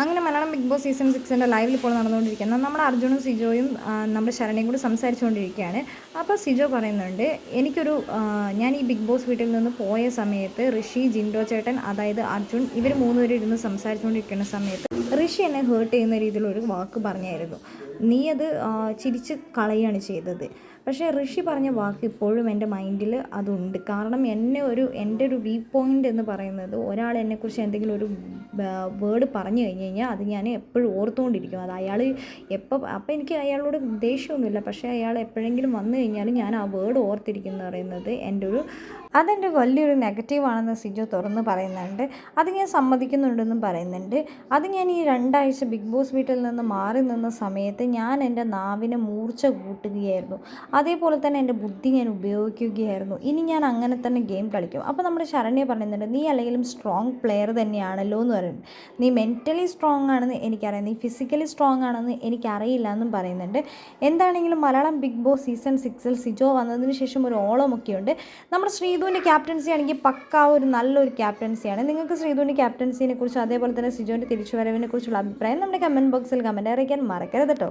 അങ്ങനെ Malayalam big Boss season സിക്സിന്റെ ലൈവിൽ ഇപ്പോൾ നടന്നുകൊണ്ടിരിക്കുന്ന നമ്മുടെ അർജുനും സിജോയും നമ്മുടെ ശരണയും കൂടി സംസാരിച്ചുകൊണ്ടിരിക്കുകയാണ്. അപ്പോൾ സിജോ പറയുന്നുണ്ട് എനിക്കൊരു ഞാൻ ഈ ബിഗ് ബോസ് വീട്ടിൽ നിന്ന് പോയ സമയത്ത് ഋഷി ജിൻഡോ ചേട്ടൻ അതായത് അർജുൻ ഇവർ മൂന്നുപേരും ഇരുന്ന് സംസാരിച്ചുകൊണ്ടിരിക്കുന്ന സമയത്ത് ഋഷി എന്നെ ഹേർട്ട് ചെയ്യുന്ന രീതിയിലൊരു വാക്ക് പറഞ്ഞായിരുന്നു. നീ അത് ചിരിച്ച് കളയാണ് ചെയ്തത്. പക്ഷേ ഋഷി പറഞ്ഞ വാക്ക് ഇപ്പോഴും എന്റെ മൈൻഡിൽ അതുണ്ട്. കാരണം എന്നെ ഒരു എന്റെ ഒരു വീക്ക് പോയിന്റ് എന്ന് പറയുന്നത് ഒരാൾ എന്നെക്കുറിച്ച് എന്തെങ്കിലും ഒരു വേർഡ് പറഞ്ഞു കഴിഞ്ഞ് കഴിഞ്ഞാൽ അത് ഞാൻ എപ്പോഴും ഓർത്തുകൊണ്ടിരിക്കും. അത് അയാൾ എപ്പോൾ അപ്പോൾ എനിക്ക് അയാളോട് ദേഷ്യമൊന്നുമില്ല. പക്ഷേ അയാൾ എപ്പോഴെങ്കിലും വന്നു കഴിഞ്ഞാൽ ഞാൻ ആ വേർഡ് ഓർത്തിരിക്കുന്നു പറയുന്നത് എന്റെ ഒരു അതെന്റെ വലിയൊരു നെഗറ്റീവാണെന്ന് സിജോ തുറന്ന് പറയുന്നുണ്ട്. അത് ഞാൻ സമ്മതിക്കുന്നുണ്ടെന്നും പറയുന്നുണ്ട്. അത് ഞാൻ ഈ രണ്ടാഴ്ച ബിഗ് ബോസ് വീട്ടിൽ നിന്ന് മാറി നിന്ന സമയത്ത് ഞാൻ എന്റെ നാവിനെ മൂർച്ച കൂട്ടുകയായിരുന്നു. അതേപോലെ തന്നെ എന്റെ ബുദ്ധി ഞാൻ ഉപയോഗിക്കുകയായിരുന്നു. ഇനി ഞാൻ അങ്ങനെ തന്നെ ഗെയിം കളിക്കും. അപ്പോൾ നമ്മുടെ ശരണ്യ പറയുന്നുണ്ട് നീ അല്ലെങ്കിലും സ്ട്രോങ് പ്ലെയർ തന്നെയാണല്ലോ എന്ന് പറയുന്നത് നീ മെന്റലി സ്ട്രോങ് ആണെന്ന് എനിക്കറിയാം. നീ ഫിസിക്കലി സ്ട്രോങ് ആണെന്ന് എനിക്കറിയില്ല എന്നും പറയുന്നുണ്ട്. എന്താണെങ്കിലും മലയാളം ബിഗ് ബോസ് സീസൺ സിക്സിൽ സിജോ വന്നതിന് ശേഷം ഒരു ഓളമൊക്കെ ഉണ്ട് നമ്മുടെ ശ്രീധുവിന്റെ ക്യാപ്റ്റൻസി ആണെങ്കിൽ പക്കാ ഒരു നല്ലൊരു ക്യാപ്റ്റൻസിയാണ് നിങ്ങൾക്ക് ശ്രീധുവിന്റെ ക്യാപ്റ്റൻസിനെ കുറിച്ച് അതേപോലെ തന്നെ സിജോന്റെ തിരിച്ചുവരവിനെ കുറിച്ചുള്ള അഭിപ്രായം നമ്മുടെ കമന്റ് ബോക്സിൽ കമന്റ് അറിയിക്കാൻ മറക്കരുത് കേട്ടോ